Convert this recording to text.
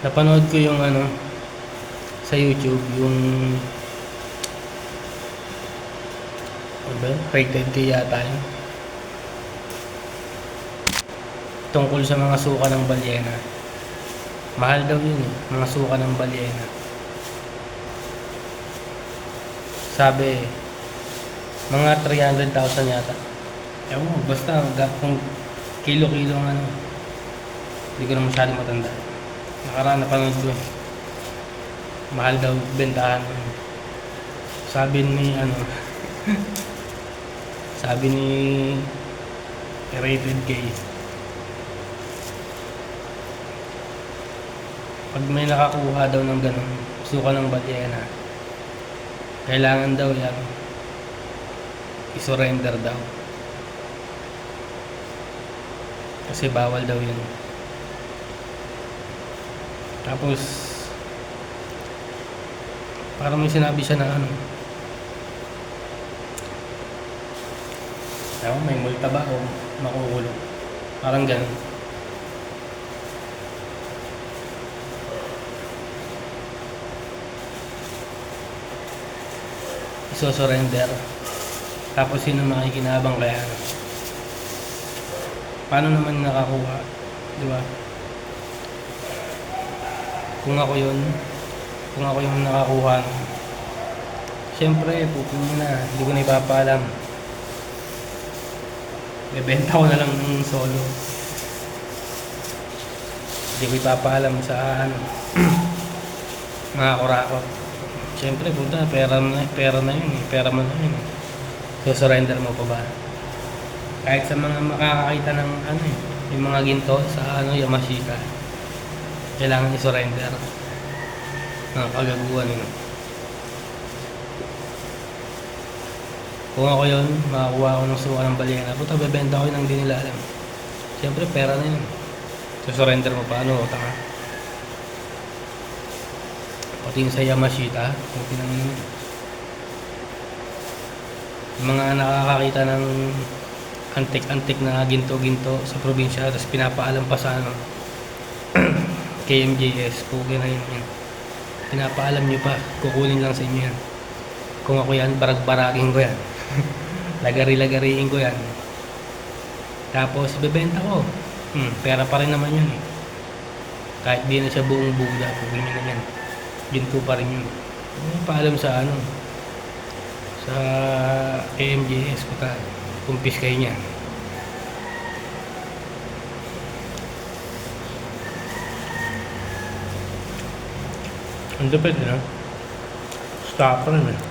napanood ko yung ano sa YouTube yung ano rated K yata yun. Tungkol sa mga suka ng balyena. Mahal daw yun eh mga suka ng balyena. Sabi mga 300,000 yata. Ewan basta kung kilo-kilo ano hindi ko na masyadong matanda nakaraan napanood ko mahal daw bentahan. Sabi ni ano sabi ni rated K. Pag may nakakuha daw ng ganun suka ng balyena kailangan daw yan. Isurrender daw. Kasi bawal daw yun tapos parang may sinabi siya na ano. Ewan, may multa ba o makukulong? Parang ganun. Isosurrender. Tapos sino makikinabang kaya. Ano? paano naman nakakuha? Di ba kung ako yun kung ako yung nakakuha syempre pupin mo na hindi ko na ipapaalam bebenta ko na lang ng solo hindi ko ipapaalam sa ano mga kurakot Siyempre, punta, pera na, pera na yun eh. Pera mo na yun eh. So, surrender mo pa ba? Kahit sa mga makakakita ng ano eh, yung mga ginto sa ano, Yamashita, kailangan i-surrender. Ang kagaguhan yun. Kung ako yun, makakuha ako ng suka ng balyena, puta, bebenta ko yun ang di nila alam. Siyempre, pera na yun. So, surrender mo pa, ano, tanga. Pati yung sa Yamashita, kung pinangin mo. Yung mga nakakakita ng antik-antik na ginto-ginto sa probinsya, tapos pinapaalam pa sa ano, KMJS, pugi na yun, yun. Pinapaalam nyo pa, kukunin lang sa inyo yan. Kung ako yan, barag-baragin ko yan. Lagari-lagariin ko yan. Tapos, bebenta ko. Hmm, pera pa rin naman yun eh. Kahit di na siya buong buga, pugi nyo na yan ginto pa rin yun. Yung paalam sa ano, sa AMJS ko ta, kumpis kayo niya. Ang lupit, no? Stop rin eh.